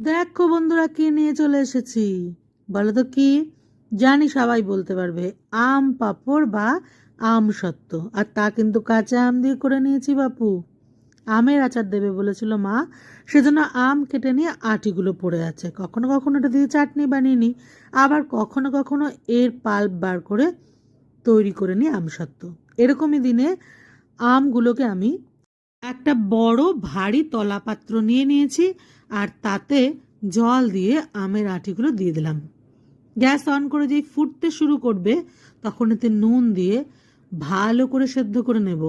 দেখো বন্ধুরা, কে নিয়ে চলে এসেছি? বলো তো কি? জানি সবাই বলতে পারবে, আম, পাঁপড় বা আম সত্ত্ব। আর তা কিন্তু কাঁচা আম দিয়ে করে নিয়েছি বাপু। আমের আচার দেবে বলেছিল মা, সেজন্য আম কেটে নিয়ে আটিগুলো পড়ে আছে। কখনো কখনো এটা দিয়ে চাটনি বানিয়ে নিই আবার কখনো কখনো এর পাল্প বার করে তৈরি করে নিই আম সত্ত্ব। এরকমই দিনে আমগুলোকে আমি একটা বড় ভারী তলা পাত্র নিয়ে নিয়েছি আর তাতে জল দিয়ে আমের আটিগুলো দিয়ে দিলাম। গ্যাস অন করে যেই ফুটতে শুরু করবে, তখন এতে নুন দিয়ে ভালো করে সেদ্ধ করে নেব।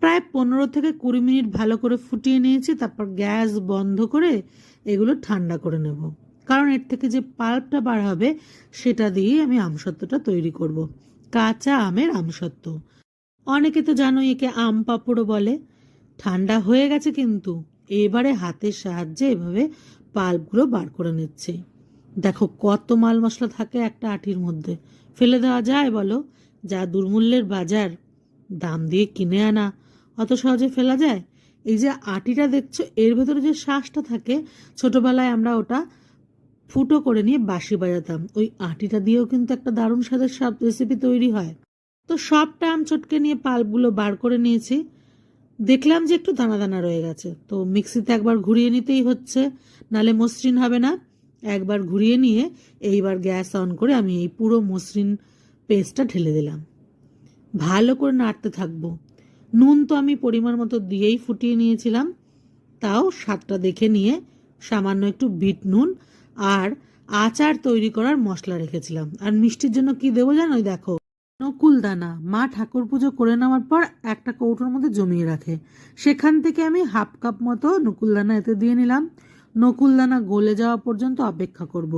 প্রায় পনেরো থেকে কুড়ি মিনিট ভালো করে ফুটিয়ে নিয়েছি, তারপর গ্যাস বন্ধ করে এগুলো ঠান্ডা করে নেব। কারণ এর থেকে যে পাল্পটা বার হবে, সেটা দিয়ে আমি আমসত্ত্বটা তৈরি করব। কাঁচা আমের আমসত্ত্ব। অনেকে তো জানোই একে আম পাঁপড়ও বলে। ঠান্ডা হয়ে গেছে কিন্তু। এবারে হাতের সাহায্যে এভাবে পাল্পগুলো বার করে নিচ্ছে। দেখো কত মাল মশলা থাকে একটা আটির মধ্যে। ফেলে দেওয়া যায় বলো, যা দুর্মূল্যের বাজার। দাম দিয়ে কিনে আনা, অত সহজে ফেলা যায়? এই যে আটিটা দেখছ, এর ভেতরে যে শ্বাসটা থাকে, ছোটবেলায় আমরা ওটা ফুটো করে নিয়ে বাঁশি বাজাতাম। ওই আটিটা দিয়েও কিন্তু একটা দারুণ স্বাদের সব রেসিপি তৈরি হয়। তো সবটা আম চটকে নিয়ে পাল্পগুলো বার করে নিয়েছি। দেখলাম যে একটু দানা দানা রয়ে গেছে। তো মিক্সিতে একবার ঘুরিয়ে নিতেই হচ্ছে, নালে মসৃণ হবে না। একবার ঘুরিয়ে নিয়ে এইবার গ্যাস অন করে আমি এই পুরো মসৃণ পেস্টটা ঢেলে দিলাম। ভালো করে নাড়তে থাকব। নুন তো আমি পরিমাণ মতো দিয়েই ফুটিয়ে নিয়েছিলাম। তাও স্বাদটা দেখে নিয়ে সামান্য একটু বিট নুন আর আচার তৈরি করার মশলা রেখেছিলাম। আর মিষ্টির জন্য কি দেবো জানোই, দেখো। নকুল দানা মা ঠাকুর পুজো করে নেওয়ার পর একটা কৌটোর মধ্যে জমিয়ে রাখে। সেখান থেকে আমি হাফ কাপ মতো নকুল দানা এতে দিয়ে নিলাম। নকুল দানা গলে যাওয়া পর্যন্ত অপেক্ষা করব।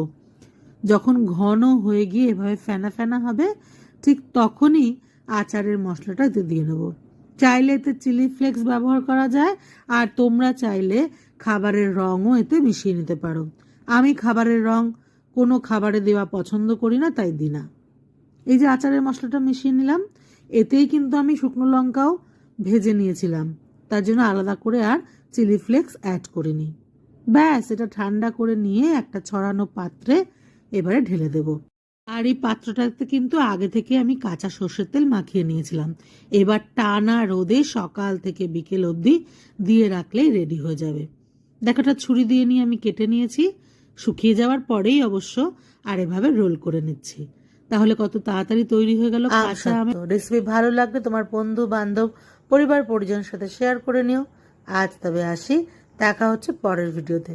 যখন ঘন হয়ে গিয়ে এভাবে ফেনা ফেনা হবে, ঠিক তখনই আচারের মশলাটা এতে দিয়ে নেব। চাইলে এতে চিলি ফ্লেক্স ব্যবহার করা যায়, আর তোমরা চাইলে খাবারের রঙও এতে মিশিয়ে নিতে পারো। আমি খাবারের রং কোনো খাবারে দেওয়া পছন্দ করি না, তাই দিই না। এই যে আচারের মশলাটা মিশিয়ে নিলাম, এতেই কিন্তু আমি শুকনো লঙ্কাও ভেজে নিয়েছিলাম। তার জন্য আলাদা করে আর চিলি ফ্লেক্স অ্যাড করিনি। ব্যাস, এটা ঠান্ডা করে নিয়ে একটা ছড়ানো পাত্রে এবারে ঢেলে দেব। আর এই পাত্রটাতে কিন্তু আগে থেকে আমি কাঁচা সর্ষের তেল মাখিয়ে নিয়েছিলাম। এবার টানা রোদে সকাল থেকে বিকেল অবধি দিয়ে রাখলেই রেডি হয়ে যাবে। দেখাটা ছুরি দিয়ে নিয়ে আমি কেটে নিয়েছি। শুকিয়ে যাওয়ার পরেই অবশ্য আর এভাবে রোল করে নিচ্ছি। তাহলে কত তাড়াতাড়ি তৈরি হয়ে গেল কাঁচা আমের রেসিপি ভালো লাগলে তোমার বন্ধু বান্ধব পরিবার পরিজনের সাথে শেয়ার করে নিও। আজ তবে আসি দেখা হচ্ছে পরের ভিডিওতে